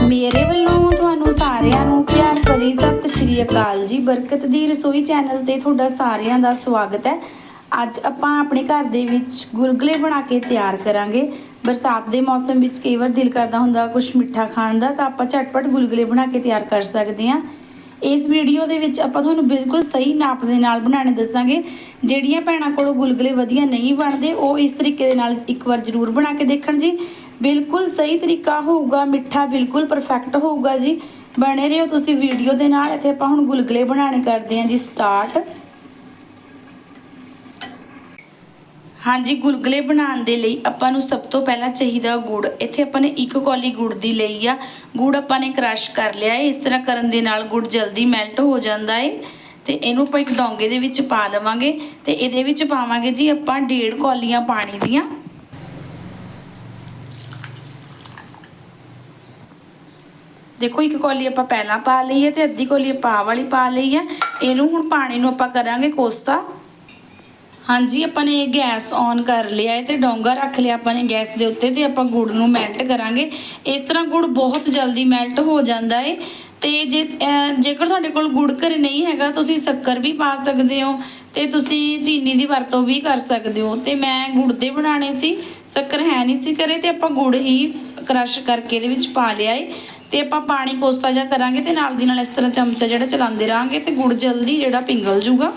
ਮੇਰੇ ਵੱਲੋਂ ਤੁਹਾਨੂੰ ਸਾਰਿਆਂ ਨੂੰ ਪਿਆਰ ਭਰੀ ਸਤਿ ਸ਼੍ਰੀ ਅਕਾਲ ਜੀ। ਬਰਕਤ ਦੀ ਰਸੋਈ ਚੈਨਲ ਤੇ ਤੁਹਾਡਾ ਸਾਰਿਆਂ ਦਾ ਸਵਾਗਤ ਹੈ। ਅੱਜ ਆਪਾਂ ਆਪਣੇ ਘਰ ਦੇ ਵਿੱਚ ਗੁਲਗੁਲੇ ਬਣਾ ਕੇ ਤਿਆਰ ਕਰਾਂਗੇ। ਬਰਸਾਤ ਦੇ ਮੌਸਮ ਵਿੱਚ ਕਈ ਵਾਰ ਦਿਲ ਕਰਦਾ ਹੁੰਦਾ ਕੁਝ ਮਿੱਠਾ ਖਾਣ ਦਾ, ਤਾਂ ਆਪਾਂ ਝਟਪਟ ਗੁਲਗੁਲੇ ਬਣਾ ਕੇ ਤਿਆਰ ਕਰ ਸਕਦੇ ਹਾਂ। ਇਸ ਵੀਡੀਓ ਦੇ ਵਿੱਚ ਆਪਾਂ ਤੁਹਾਨੂੰ ਬਿਲਕੁਲ ਸਹੀ ਨਾਪ ਦੇ ਨਾਲ ਬਣਾਉਣੇ ਦੱਸਾਂਗੇ। ਜਿਹੜੀਆਂ ਭੈਣਾਂ ਕੋਲੋਂ ਗੁਲਗੁਲੇ ਵਧੀਆ ਨਹੀਂ ਬਣਦੇ, ਉਹ ਇਸ ਤਰੀਕੇ ਦੇ ਨਾਲ ਇੱਕ ਵਾਰ ਜ਼ਰੂਰ ਬਣਾ ਕੇ ਦੇਖਣ ਜੀ। ਬਿਲਕੁਲ ਸਹੀ ਤਰੀਕਾ ਹੋਊਗਾ, ਮਿੱਠਾ ਬਿਲਕੁਲ ਪਰਫੈਕਟ ਹੋਊਗਾ ਜੀ। ਬਣੇ ਰਹੋ ਤੁਸੀਂ ਵੀਡੀਓ ਦੇ ਨਾਲ, ਇੱਥੇ ਆਪਾਂ ਹੁਣ ਗੁਲਗੁਲੇ ਬਣਾਉਣੇ ਕਰਦੇ ਹਾਂ ਜੀ ਸਟਾਰਟ ਹਾਂਜੀ, ਗੁਲਗੁਲੇ ਬਣਾਉਣ ਦੇ ਲਈ ਆਪਾਂ ਨੂੰ ਸਭ ਤੋਂ ਪਹਿਲਾਂ ਚਾਹੀਦਾ ਗੁੜ। ਇੱਥੇ ਆਪਾਂ ਨੇ ਇੱਕ ਕੌਲੀ ਗੁੜ ਦੀ ਲਈ ਆ। ਗੁੜ ਆਪਾਂ ਨੇ ਕ੍ਰਸ਼ ਕਰ ਲਿਆ ਹੈ ਇਸ ਤਰ੍ਹਾਂ ਕਰਨ ਦੇ ਨਾਲ ਗੁੜ ਜਲਦੀ ਮੈਲਟ ਹੋ ਜਾਂਦਾ ਹੈ ਤੇ ਇਹਨੂੰ ਆਪਾਂ ਇੱਕ ਡੋਂਗੇ ਦੇ ਵਿੱਚ ਪਾ ਲਵਾਂਗੇ। ਤੇ ਇਹਦੇ ਵਿੱਚ ਪਾਵਾਂਗੇ ਜੀ ਆਪਾਂ ਡੇਢ ਕੌਲੀਆਂ ਪਾਣੀ ਦੀਆਂ। ਦੇਖੋ ਇੱਕ ਕੌਲੀ ਆਪਾਂ ਪਹਿਲਾਂ ਪਾ ਲਈ ਹੈ ਤੇ ਅੱਧੀ ਕੋਲੀ ਆਪਾਂ ਆਹ ਵਾਲੀ ਪਾ ਲਈ ਹੈ। ਇਹਨੂੰ ਹੁਣ ਪਾਣੀ ਨੂੰ ਆਪਾਂ ਕਰਾਂਗੇ ਕੋਸਾ ਹਾਂਜੀ, ਆਪਾਂ ਨੇ ਗੈਸ ਔਨ ਕਰ ਲਿਆ ਹੈ ਤੇ ਡੋਂਗਾ ਰੱਖ ਲਿਆ ਆਪਾਂ ਨੇ ਗੈਸ ਦੇ ਉੱਤੇ ਤੇ ਆਪਾਂ ਗੁੜ ਨੂੰ ਮੈਲਟ ਕਰਾਂਗੇ। ਇਸ ਤਰ੍ਹਾਂ ਗੁੜ ਬਹੁਤ ਜਲਦੀ ਮੈਲਟ ਹੋ ਜਾਂਦਾ ਹੈ ਤੇ ਜੇ ਜੇਕਰ ਤੁਹਾਡੇ ਕੋਲ ਗੁੜ ਘਰੇ ਨਹੀਂ ਹੈਗਾ, ਤੁਸੀਂ ਸ਼ੱਕਰ ਵੀ ਪਾ ਸਕਦੇ ਹੋ ਤੇ ਤੁਸੀਂ ਚੀਨੀ ਦੀ ਵਰਤੋਂ ਵੀ ਕਰ ਸਕਦੇ ਹੋ। ਤੇ ਮੈਂ ਗੁੜ ਦੇ ਬਣਾਣੇ ਸੀ, ਸ਼ੱਕਰ ਹੈ ਨਹੀਂ ਸੀ ਘਰੇ ਤੇ ਆਪਾਂ ਗੁੜ ਹੀ ਕ੍ਰਸ਼ ਕਰਕੇ ਇਹਦੇ ਵਿੱਚ ਪਾ ਲਿਆ ਏ ਤੇ ਆਪਾਂ ਪਾਣੀ ਕੋਸਾ ਜਿਹਾ ਕਰਾਂਗੇ ਤੇ ਨਾਲ ਦੀ ਨਾਲ ਇਸ ਤਰ੍ਹਾਂ ਚਮਚਾ ਜਿਹੜਾ ਚਲਾਉਂਦੇ ਰਹਾਂਗੇ ਤੇ ਗੁੜ ਜਲਦੀ ਜਿਹੜਾ ਪਿੰਗਲ ਜੂਗਾ।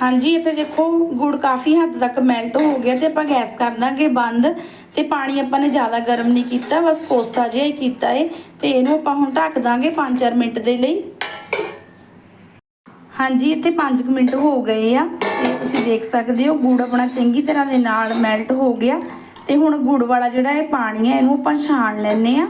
ਹਾਂਜੀ, ਇੱਥੇ ਦੇਖੋ ਗੁੜ ਕਾਫੀ ਹੱਦ ਤੱਕ ਮੈਲਟ ਹੋ ਗਿਆ ਤੇ ਆਪਾਂ ਗੈਸ ਕਰ ਦਾਂਗੇ ਬੰਦ ਤੇ ਪਾਣੀ ਆਪਾਂ ਨੇ ਜ਼ਿਆਦਾ ਗਰਮ ਨਹੀਂ ਕੀਤਾ, ਬਸ ਕੋਸਾ ਜਿਹਾ ਹੀ ਕੀਤਾ ਏ ਤੇ ਇਹਨੂੰ ਆਪਾਂ ਹੁਣ ਢੱਕ ਦਾਂਗੇ 5-4 ਮਿੰਟ ਦੇ ਲਈ। ਹਾਂਜੀ, ਇੱਥੇ 5 ਮਿੰਟ ਹੋ ਗਏ ਆ ਤੇ ਤੁਸੀਂ ਦੇਖ ਸਕਦੇ ਹੋ ਗੁੜ ਆਪਣਾ ਚੰਗੀ ਤਰ੍ਹਾਂ ਦੇ ਨਾਲ ਮੈਲਟ ਹੋ ਗਿਆ। ਤੇ ਹੁਣ ਗੁੜ ਵਾਲਾ ਜਿਹੜਾ ਇਹ ਪਾਣੀ ਹੈ, ਇਹਨੂੰ ਆਪਾਂ ਛਾਣ ਲੈਨੇ ਆ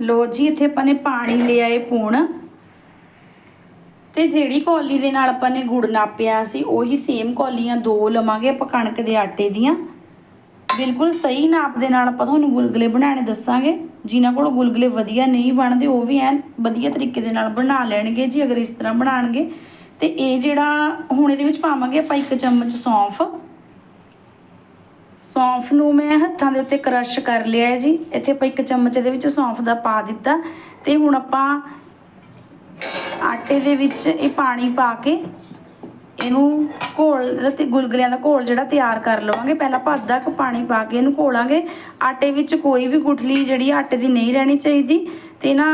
ਲੋ ਜੀ, ਇੱਥੇ ਆਪਾਂ ਨੇ ਪਾਣੀ ਲਿਆ ਏ ਪੂਣ ਤੇ ਜਿਹੜੀ ਕੌਲੀ ਦੇ ਨਾਲ ਆਪਾਂ ਨੇ ਗੁੜ ਨਾਪਿਆ ਸੀ, ਉਹੀ ਸੇਮ ਕੌਲੀਆਂ ਦੋ ਲਵਾਂਗੇ ਆਪਾਂ ਕਣਕ ਦੇ ਆਟੇ ਦੀਆਂ। ਬਿਲਕੁਲ ਸਹੀ ਨਾਪ ਦੇ ਨਾਲ ਆਪਾਂ ਤੁਹਾਨੂੰ ਗੁਲਗੁਲੇ ਬਣਾਉਣੇ ਦੱਸਾਂਗੇ। ਜਿਨ੍ਹਾਂ ਕੋਲ ਗੁਲਗੁਲੇ ਵਧੀਆ ਨਹੀਂ ਬਣਦੇ, ਉਹ ਵੀ ਐਨ ਵਧੀਆ ਤਰੀਕੇ ਦੇ ਨਾਲ ਬਣਾ ਲੈਣਗੇ ਜੀ, ਅਗਰ ਇਸ ਤਰ੍ਹਾਂ ਬਣਾਣਗੇ। ਤੇ ਇਹ ਜਿਹੜਾ ਹੁਣ ਇਹਦੇ ਵਿੱਚ ਪਾਵਾਂਗੇ ਆਪਾਂ ਇੱਕ ਚਮਚ ਸੌਂਫ। ਸੌਂਫ ਨੂੰ ਮੈਂ ਹੱਥਾਂ ਦੇ ਉੱਤੇ ਕ੍ਰਸ਼ ਕਰ ਲਿਆ ਹੈ ਜੀ। ਇੱਥੇ ਆਪਾਂ ਇੱਕ ਚਮਚ ਇਹਦੇ ਵਿੱਚ ਸੌਂਫ ਦਾ ਪਾ ਦਿੱਤਾ। ਤੇ ਹੁਣ ਆਪਾਂ ਆਟੇ ਦੇ ਵਿੱਚ ਇਹ ਪਾਣੀ ਪਾ ਕੇ ਇਹਨੂੰ ਘੋਲ ਤੇ ਗੁਲਗੁਲਿਆਂ ਦਾ ਘੋਲ ਜਿਹੜਾ ਤਿਆਰ ਕਰ ਲਵਾਂਗੇ। ਪਹਿਲਾਂ ਆਪਾਂ ਅੱਧਾ ਕੁ ਪਾਣੀ ਪਾ ਕੇ ਇਹਨੂੰ ਘੋਲਾਂਗੇ। ਆਟੇ ਵਿੱਚ ਕੋਈ ਵੀ ਗੁਠਲੀ ਜਿਹੜੀ ਆਟੇ ਦੀ ਨਹੀਂ ਰਹਿਣੀ ਚਾਹੀਦੀ। ਤੇ ਨਾ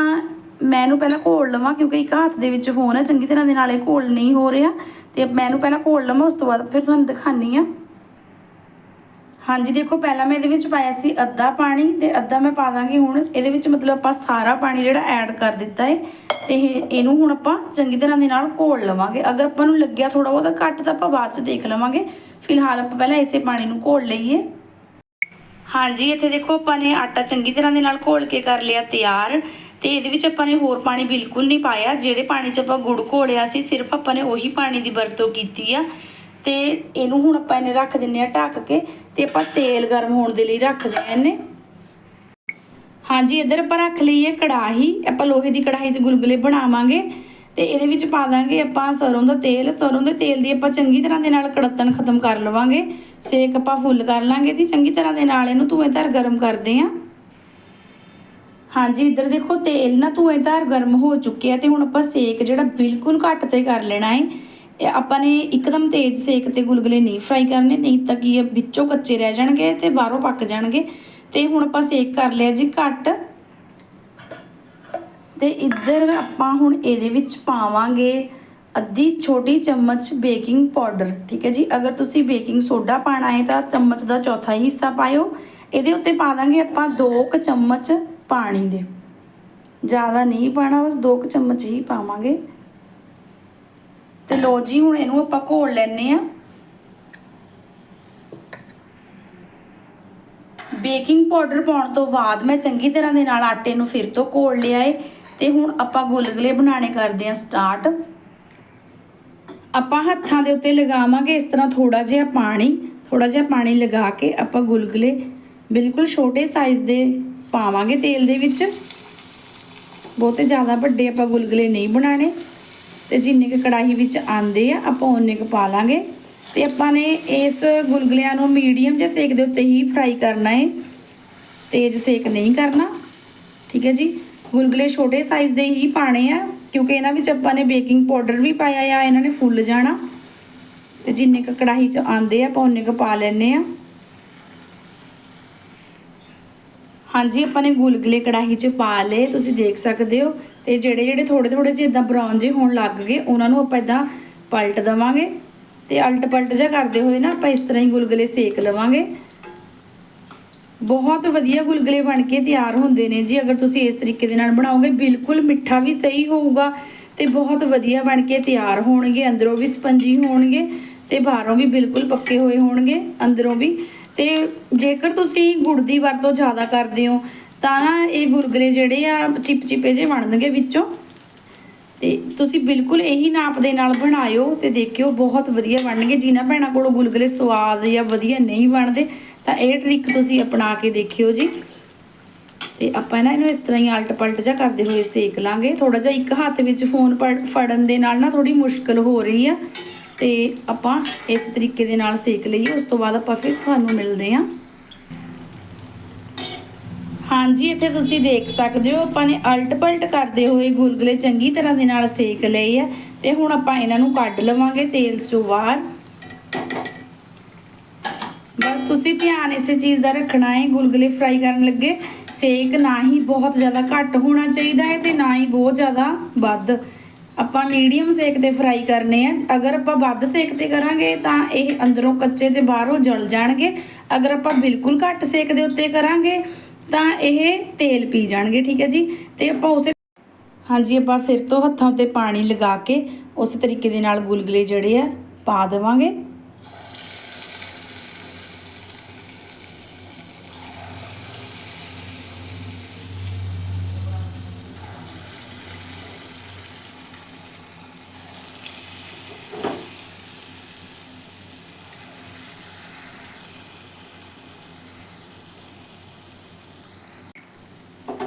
ਮੈਂ ਇਹਨੂੰ ਪਹਿਲਾਂ ਘੋਲ ਲਵਾਂ ਕਿਉਂਕਿ ਇੱਕ ਹੱਥ ਦੇ ਵਿੱਚ ਹੋਣਾ ਚੰਗੀ ਤਰ੍ਹਾਂ ਦੇ ਨਾਲ ਇਹ ਘੋਲ ਨਹੀਂ ਹੋ ਰਿਹਾ। ਤੇ ਮੈਂ ਇਹਨੂੰ ਪਹਿਲਾਂ ਘੋਲ ਲਵਾਂ, ਉਸ ਤੋਂ ਬਾਅਦ ਫਿਰ ਤੁਹਾਨੂੰ ਦਿਖਾਨੀ ਆ। ਹਾਂਜੀ, ਦੇਖੋ, ਪਹਿਲਾਂ ਮੈਂ ਇਹਦੇ ਵਿੱਚ ਪਾਇਆ ਸੀ ਅੱਧਾ ਪਾਣੀ ਤੇ ਅੱਧਾ ਮੈਂ ਪਾ ਦਾਂਗੀ ਹੁਣ। ਇਹਦੇ ਵਿੱਚ ਮਤਲਬ ਆਪਾਂ ਸਾਰਾ ਪਾਣੀ ਜਿਹੜਾ ਐਡ ਕਰ ਦਿੱਤਾ ਹੈ ਤੇ ਇਹ- ਇਹਨੂੰ ਹੁਣ ਆਪਾਂ ਚੰਗੀ ਤਰ੍ਹਾਂ ਦੇ ਨਾਲ ਘੋਲ ਲਵਾਂਗੇ। ਅਗਰ ਆਪਾਂ ਨੂੰ ਲੱਗਿਆ ਥੋੜਾ ਬਹੁਤਾ ਘੱਟ, ਤਾਂ ਆਪਾਂ ਬਾਅਦ ਚ ਦੇਖ ਲਵਾਂਗੇ। ਫਿਲਹਾਲ ਆਪਾਂ ਪਹਿਲਾਂ ਇਸੇ ਪਾਣੀ ਨੂੰ ਘੋਲ ਲਈਏ। ਹਾਂਜੀ, ਇੱਥੇ ਦੇਖੋ ਆਪਾਂ ਨੇ ਆਟਾ ਚੰਗੀ ਤਰ੍ਹਾਂ ਦੇ ਨਾਲ ਘੋਲ ਕੇ ਕਰ ਲਿਆ ਤਿਆਰ। ਤੇ ਇਹਦੇ ਵਿੱਚ ਆਪਾਂ ਨੇ ਹੋਰ ਪਾਣੀ ਬਿਲਕੁਲ ਨਹੀਂ ਪਾਇਆ। ਜਿਹੜੇ ਪਾਣੀ 'ਚ ਆਪਾਂ ਗੁੜ ਘੋਲਿਆ ਸੀ, ਸਿਰਫ ਆਪਾਂ ਨੇ ਉਹੀ ਪਾਣੀ ਦੀ ਵਰਤੋਂ ਕੀਤੀ ਆ। ਤੇ ਇਹਨੂੰ ਹੁਣ ਆਪਾਂ ਇਹਨੇ ਰੱਖ ਦਿੰਨੇ ਆ ਢੱਕ ਕੇ ਤੇ ਆਪਾਂ ਤੇਲ ਗਰਮ ਹੋਣ ਦੇ ਲਈ ਰੱਖਦੇ ਆ ਇਹਨੇ। ਹਾਂਜੀ, ਇੱਧਰ ਆਪਾਂ ਰੱਖ ਲਈ ਹੈ ਕੜਾਹੀ। ਆਪਾਂ ਲੋਹੇ ਦੀ ਕੜਾਹੀ 'ਚ ਗੁਲਗੁਲੇ ਬਣਾਵਾਂਗੇ ਤੇ ਇਹਦੇ ਵਿੱਚ ਪਾ ਦਾਂਗੇ ਆਪਾਂ ਸਰੋਂ ਦਾ ਤੇਲ। ਸਰੋਂ ਦੇ ਤੇਲ ਦੀ ਆਪਾਂ ਚੰਗੀ ਤਰ੍ਹਾਂ ਦੇ ਨਾਲ ਕੜਤਣ ਖਤਮ ਕਰ ਲਵਾਂਗੇ। ਸੇਕ ਆਪਾਂ ਫੁੱਲ ਕਰ ਲਾਂਗੇ ਜੀ। ਚੰਗੀ ਤਰ੍ਹਾਂ ਦੇ ਨਾਲ ਇਹਨੂੰ ਧੂਏ ਧਰ ਗਰਮ ਕਰਦੇ ਆਂ। ਹਾਂਜੀ, ਇੱਧਰ ਦੇਖੋ ਤੇਲ ਨਾ ਧੂਏ ਗਰਮ ਹੋ ਚੁੱਕਿਆ ਤੇ ਹੁਣ ਆਪਾਂ ਸੇਕ ਜਿਹੜਾ ਬਿਲਕੁਲ ਘੱਟ ਤੇ ਕਰ ਲੈਣਾ ਹੈ ਆਪਾਂ ਨੇ ਇੱਕਦਮ ਤੇਜ਼ ਸੇਕ ਤੇ ਗੁਲਗੁਲੇ ਨਹੀਂ ਫਰਾਈ ਕਰਨੇ, ਨਹੀਂ ਤਾਂ ਕੀ ਇਹ ਵਿੱਚੋਂ ਕੱਚੇ ਰਹਿ ਜਾਣਗੇ ਤੇ ਬਾਹਰੋਂ ਪੱਕ ਜਾਣਗੇ। ਤੇ ਹੁਣ ਆਪਾਂ ਸੇਕ ਕਰ ਲਿਆ ਜੀ ਘੱਟ। ਤੇ ਇੱਧਰ ਆਪਾਂ ਹੁਣ ਇਹਦੇ ਵਿੱਚ ਪਾਵਾਂਗੇ ਅੱਧੀ ਛੋਟੀ ਚਮਚ ਬੇਕਿੰਗ ਪਾਊਡਰ, ਠੀਕ ਹੈ ਜੀ? ਅਗਰ ਤੁਸੀਂ ਬੇਕਿੰਗ ਸੋਡਾ ਪਾਣਾ ਹੈ ਤਾਂ ਚਮਚ ਦਾ ਚੌਥਾ ਹੀ ਹਿੱਸਾ ਪਾਇਓ। ਇਹਦੇ ਉੱਤੇ ਪਾ ਦਾਂਗੇ ਆਪਾਂ 2 ਕੁ ਚਮਚ ਪਾਣੀ ਦੇ। ਜ਼ਿਆਦਾ ਨਹੀਂ ਪਾਣਾ ਬਸ 2 ਕੁ ਚਮਚ ਹੀ ਪਾਵਾਂਗੇ। ਤੇ ਲੋ ਜੀ, ਹੁਣ ਇਹਨੂੰ ਆਪਾਂ ਘੋਲ ਲੈਨੇ ਆ ਬੇਕਿੰਗ ਪਾਊਡਰ ਪਾਉਣ ਤੋਂ ਬਾਅਦ ਮੈਂ ਚੰਗੀ ਤਰ੍ਹਾਂ ਦੇ ਨਾਲ ਆਟੇ ਨੂੰ ਫਿਰ ਤੋਂ ਘੋਲ ਲਿਆ ਏ ਤੇ ਹੁਣ ਆਪਾਂ ਗੁਲਗੁਲੇ ਬਣਾਉਣੇ ਕਰਦੇ ਆ ਸਟਾਰਟ। ਆਪਾਂ ਹੱਥਾਂ ਦੇ ਉੱਤੇ ਲਗਾਵਾਂਗੇ ਇਸ ਤਰ੍ਹਾਂ ਥੋੜਾ ਜਿਹਾ ਪਾਣੀ ਥੋੜਾ ਜਿਹਾ ਪਾਣੀ ਲਗਾ ਕੇ ਆਪਾਂ ਗੁਲਗੁਲੇ ਬਿਲਕੁਲ ਛੋਟੇ ਸਾਈਜ਼ ਦੇ ਪਾਵਾਂਗੇ ਤੇਲ ਦੇ ਵਿੱਚ। ਬਹੁਤੇ ਜ਼ਿਆਦਾ ਵੱਡੇ ਆਪਾਂ ਗੁਲਗੁਲੇ ਨਹੀਂ ਬਣਾਣੇ ਤੇ ਜਿੰਨੇ ਕੁ ਕੜਾਹੀ ਵਿੱਚ ਆਂਦੇ ਆ, ਆਪਾਂ ਉਹਨੇ ਕੁ ਪਾ ਲਾਂਗੇ। ਤੇ ਆਪਾਂ ਨੇ ਇਸ ਗੁਲਗੁਲਿਆਂ ਨੂੰ ਮੀਡੀਅਮ ਜਿਹੇ ਸੇਕ ਦੇ ਉੱਤੇ ਹੀ ਫਰਾਈ ਕਰਨਾ ਹੈ ਤੇਜ਼ ਸੇਕ ਨਹੀਂ ਕਰਨਾ। ਠੀਕ ਹੈ ਜੀ? ਗੁਲਗੁਲੇ ਛੋਟੇ ਸਾਈਜ਼ ਦੇ ਹੀ ਪਾਣੇ ਆ, ਕਿਉਂਕਿ ਇਹਨਾਂ ਵਿੱਚ ਆਪਾਂ ਨੇ ਬੇਕਿੰਗ ਪਾਊਡਰ ਵੀ ਪਾਇਆ ਆ, ਇਹਨਾਂ ਨੇ ਫੁੱਲ ਜਾਣਾ। ਤੇ ਜਿੰਨੇ ਕੁ ਕੜਾਹੀ 'ਚ ਆਂਦੇ ਆ, ਆਪਾਂ ਉਹਨੇ ਕੁ ਪਾ ਲੈਣੇ ਆ। ਹਾਂਜੀ, ਆਪਾਂ ਨੇ ਗੁਲਗੁਲੇ ਕੜਾਹੀ 'ਚ ਪਾ ਲਏ, ਤੁਸੀਂ ਦੇਖ ਸਕਦੇ ਹੋ। ਤੇ ਜਿਹੜੇ ਜਿਹੜੇ ਥੋੜੇ ਥੋੜੇ ਜਿਹੇ ਇਦਾਂ ਬਰਾਊਨ ਜਿਹੇ ਹੋਣ ਲੱਗ ਗਏ, ਉਹਨਾਂ ਨੂੰ ਆਪਾਂ ਇਦਾਂ ਪਲਟ ਦਵਾਂਗੇ ਤੇ ਅਲਟ ਪਲਟ ਜਿਹਾ ਕਰਦੇ ਹੋਏ ਨਾ ਆਪਾਂ ਇਸ ਤਰ੍ਹਾਂ ਹੀ ਗੁਲਗੁਲੇ ਸੇਕ ਲਵਾਂਗੇ। ਬਹੁਤ ਵਧੀਆ ਗੁਲਗੁਲੇ ਬਣ ਕੇ ਤਿਆਰ ਹੁੰਦੇ ਨੇ ਜੀ, ਅਗਰ ਤੁਸੀਂ ਇਸ ਤਰੀਕੇ ਦੇ ਨਾਲ ਬਣਾਓਗੇ, ਬਿਲਕੁਲ ਮਿੱਠਾ ਵੀ ਸਹੀ ਹੋਊਗਾ ਤੇ ਬਹੁਤ ਵਧੀਆ ਬਣ ਕੇ ਤਿਆਰ ਹੋਣਗੇ, ਅੰਦਰੋਂ ਵੀ ਸਪੰਜੀ ਹੋਣਗੇ ਤੇ ਬਾਹਰੋਂ ਵੀ ਬਿਲਕੁਲ ਪੱਕੇ ਹੋਏ ਹੋਣਗੇ, ਅੰਦਰੋਂ ਵੀ। ਤੇ ਜੇਕਰ ਤੁਸੀਂ ਗੁੜ ਦੀ ਵਰਤੋਂ ਜ਼ਿਆਦਾ ਕਰਦੇ ਹੋ ਤਾਂ ਨਾ ਇਹ ਗੁਲਗੁਲੇ ਜਿਹੜੇ ਆ, ਚਿਪ ਚਿਪੇ ਜਿਹੇ ਬਣਨਗੇ ਵਿੱਚੋਂ। ਤੇ ਤੁਸੀਂ ਬਿਲਕੁਲ ਇਹੀ ਨਾਪ ਦੇ ਨਾਲ ਬਣਾਇਓ ਤੇ ਦੇਖਿਓ, ਬਹੁਤ ਵਧੀਆ ਬਣਨਗੇ। ਜਿਨ੍ਹਾਂ ਭੈਣਾਂ ਕੋਲੋਂ ਗੁਲਗੁਲੇ ਸਵਾਦ ਜਾਂ ਵਧੀਆ ਨਹੀਂ ਬਣਦੇ, ਤਾਂ ਇਹ ਟ੍ਰਿਕ ਤੁਸੀਂ ਅਪਣਾ ਕੇ ਦੇਖਿਓ ਜੀ। ਤੇ ਆਪਾਂ ਨਾ ਇਹਨੂੰ ਇਸ ਤਰ੍ਹਾਂ ਹੀ ਆਲਟ ਪਲਟ ਜਾ ਕਰਦੇ ਹੋਏ ਸੇਕ ਲਾਂਗੇ। ਥੋੜਾ ਜਿਹਾ ਇੱਕ ਹੱਥ ਵਿੱਚ ਫੋਨ ਫੜ- ਫੜਨ ਦੇ ਨਾਲ ਨਾ ਥੋੜੀ ਮੁਸ਼ਕਲ ਹੋ ਰਹੀ ਆ। ਤੇ ਆਪਾਂ ਇਸ ਤਰੀਕੇ ਦੇ ਨਾਲ ਸੇਕ ਲਈਏ, ਉਸ ਤੋਂ ਬਾਅਦ ਆਪਾਂ ਫਿਰ ਤੁਹਾਨੂੰ ਮਿਲਦੇ ਹਾਂ ਹਾਂਜੀ, ਇੱਥੇ ਤੁਸੀਂ ਦੇਖ ਸਕਦੇ ਹੋ, ਆਪਾਂ ਨੇ ਅਲਟ ਪਲਟ ਕਰਦੇ ਹੋਏ ਗੁਲਗੁਲੇ ਚੰਗੀ ਤਰ੍ਹਾਂ ਦੇ ਨਾਲ ਸੇਕ ਲਏ ਆ ਤੇ ਹੁਣ ਆਪਾਂ ਇਹਨਾਂ ਨੂੰ ਕੱਢ ਲਵਾਂਗੇ ਤੇਲ ਚੋਂ ਬਾਹਰ। ਬਸ ਤੁਸੀਂ ਧਿਆਨ ਇਸੇ ਚੀਜ਼ ਦਾ ਰੱਖਣਾ ਹੈ, ਗੁਲਗੁਲੇ ਫਰਾਈ ਕਰਨ ਲੱਗੇ। ਸੇਕ ਨਾ ਹੀ ਬਹੁਤ ਜ਼ਿਆਦਾ ਘੱਟ ਹੋਣਾ ਚਾਹੀਦਾ ਹੈ ਤੇ ਨਾ ਹੀ ਬਹੁਤ ਜ਼ਿਆਦਾ ਵੱਧ। ਆਪਾਂ ਮੀਡੀਅਮ ਸੇਕ ਤੇ ਫਰਾਈ ਕਰਨੇ ਆ। ਅਗਰ ਆਪਾਂ ਵੱਧ ਸੇਕ ਤੇ ਕਰਾਂਗੇ ਤਾਂ ਇਹ ਅੰਦਰੋਂ ਕੱਚੇ ਤੇ ਬਾਹਰੋਂ ਜਲ ਜਾਣਗੇ। ਅਗਰ ਆਪਾਂ ਬਿਲਕੁਲ ਘੱਟ ਸੇਕ ਦੇ ਉੱਤੇ ਕਰਾਂਗੇ ਤਾਂ ਇਹ ਤੇਲ ਪੀ ਜਾਣਗੇ, ਠੀਕ ਹੈ ਜੀ? ਤੇ ਆਪਾਂ ਉਸੇ ਹਾਂਜੀ, ਆਪਾਂ ਫਿਰ ਤੋਂ ਹੱਥਾਂ ਉੱਤੇ ਪਾਣੀ ਲਗਾ ਕੇ ਉਸੇ ਤਰੀਕੇ ਦੇ ਨਾਲ ਗੁਲਗੁਲੇ ਜਿਹੜੇ ਆ ਪਾ ਦੇਵਾਂਗੇ।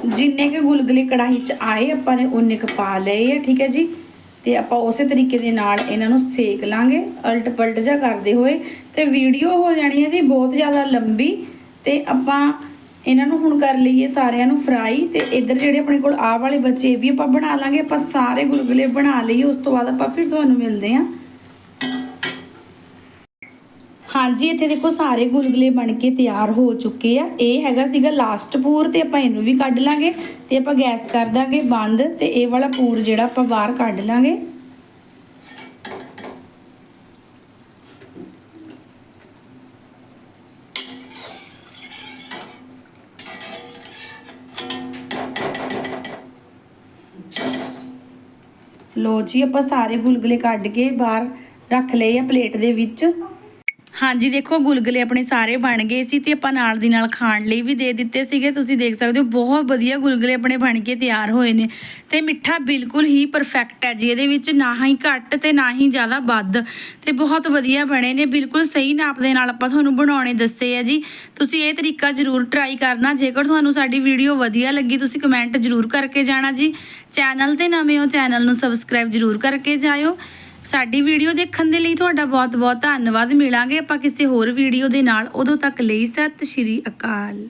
ਜਿੰਨੇ ਕੁ ਗੁਲਗੁਲੇ ਕੜਾਹੀ 'ਚ ਆਏ, ਆਪਾਂ ਨੇ ਉਨੇ ਕੁ ਪਾ ਲਏ ਆ, ਠੀਕ ਹੈ ਜੀ? ਤੇ ਆਪਾਂ ਉਸੇ ਤਰੀਕੇ ਦੇ ਨਾਲ ਇਹਨਾਂ ਨੂੰ ਸੇਕ ਲਾਂਗੇ। ਅਲਟ ਪਲਟ ਜਾ ਕਰਦੇ ਹੋਏ ਤੇ ਵੀਡੀਓ ਹੋ ਜਾਣੀ ਹੈ ਜੀ ਬਹੁਤ ਜ਼ਿਆਦਾ ਲੰਬੀ ਤੇ ਆਪਾਂ ਇਹਨਾਂ ਨੂੰ ਹੁਣ ਕਰ ਲਈਏ ਸਾਰਿਆਂ ਨੂੰ ਫਰਾਈ ਤੇ ਇੱਧਰ ਜਿਹੜੇ ਆਪਣੇ ਕੋਲ ਆਹ ਵਾਲੇ ਬੱਚੇ ਇਹ ਵੀ ਆਪਾਂ ਬਣਾ ਲਾਂਗੇ। ਆਪਾਂ ਸਾਰੇ ਗੁਲਗੁਲੇ ਬਣਾ ਲਈਏ, ਉਸ ਤੋਂ ਬਾਅਦ ਆਪਾਂ ਫਿਰ ਤੁਹਾਨੂੰ ਮਿਲਦੇ ਹਾਂ। ਹਾਂਜੀ, ਇੱਥੇ ਦੇਖੋ ਸਾਰੇ ਗੁਲਗੁਲੇ ਬਣ ਕੇ ਤਿਆਰ ਹੋ ਚੁੱਕੇ ਆ। ਇਹ ਹੈਗਾ ਸੀਗਾ ਲਾਸਟ ਪੂਰ ਤੇ ਆਪਾਂ ਇਹਨੂੰ ਵੀ ਕੱਢ ਲਾਂਗੇ ਤੇ ਆਪਾਂ ਗੈਸ ਕਰ ਦਾਂਗੇ ਬੰਦ ਤੇ ਇਹ ਵਾਲਾ ਪੂਰ ਜਿਹੜਾ ਆਪਾਂ ਬਾਹਰ ਕੱਢ ਲਾਂਗੇ। ਲੋ ਜੀ, ਆਪਾਂ ਸਾਰੇ ਗੁਲਗੁਲੇ ਕੱਢ ਕੇ ਬਾਹਰ ਰੱਖ ਲਏ ਆ ਪਲੇਟ ਦੇ ਵਿੱਚ। ਹਾਂਜੀ, ਦੇਖੋ, ਗੁਲਗੁਲੇ ਆਪਣੇ ਸਾਰੇ ਬਣ ਗਏ ਸੀ ਤੇ ਆਪਾਂ ਨਾਲ ਦੀ ਨਾਲ ਖਾਣ ਲਈ ਵੀ ਦੇ ਦਿੱਤੇ ਸੀਗੇ। ਤੁਸੀਂ ਦੇਖ ਸਕਦੇ ਹੋ, ਬਹੁਤ ਵਧੀਆ ਗੁਲਗੁਲੇ ਆਪਣੇ ਬਣ ਕੇ ਤਿਆਰ ਹੋਏ ਨੇ। ਤੇ ਮਿੱਠਾ ਬਿਲਕੁਲ ਹੀ ਪਰਫੈਕਟ ਹੈ ਜੀ, ਇਹਦੇ ਵਿੱਚ ਨਾ ਹੀ ਘੱਟ ਤੇ ਨਾ ਹੀ ਜ਼ਿਆਦਾ ਵੱਧ ਤੇ ਬਹੁਤ ਵਧੀਆ ਬਣੇ ਨੇ। ਬਿਲਕੁਲ ਸਹੀ ਨਾਪ ਦੇ ਨਾਲ ਆਪਾਂ ਤੁਹਾਨੂੰ ਬਣਾਉਣੇ ਦੱਸੇ ਆ ਜੀ। ਤੁਸੀਂ ਇਹ ਤਰੀਕਾ ਜ਼ਰੂਰ ਟਰਾਈ ਕਰਨਾ, ਜੇਕਰ ਤੁਹਾਨੂੰ ਸਾਡੀ ਵੀਡੀਓ ਵਧੀਆ ਲੱਗੀ, ਤੁਸੀਂ ਕਮੈਂਟ ਜ਼ਰੂਰ ਕਰਕੇ ਜਾਣਾ ਜੀ। ਚੈਨਲ ਤੇ ਨਵੇਂ ਹੋ, ਚੈਨਲ ਨੂੰ ਸਬਸਕ੍ਰਾਈਬ ਜ਼ਰੂਰ ਕਰਕੇ ਜਾਇਓ। ਸਾਡੀ ਵੀਡੀਓ ਦੇਖਣ ਦੇ ਲਈ ਤੁਹਾਡਾ ਬਹੁਤ ਬਹੁਤ ਧੰਨਵਾਦ। ਮਿਲਾਂਗੇ ਆਪਾਂ ਕਿਸੇ ਹੋਰ ਵੀਡੀਓ ਦੇ ਨਾਲ। ਉਦੋਂ ਤੱਕ ਲਈ ਸਤਿ ਸ਼੍ਰੀ ਅਕਾਲ।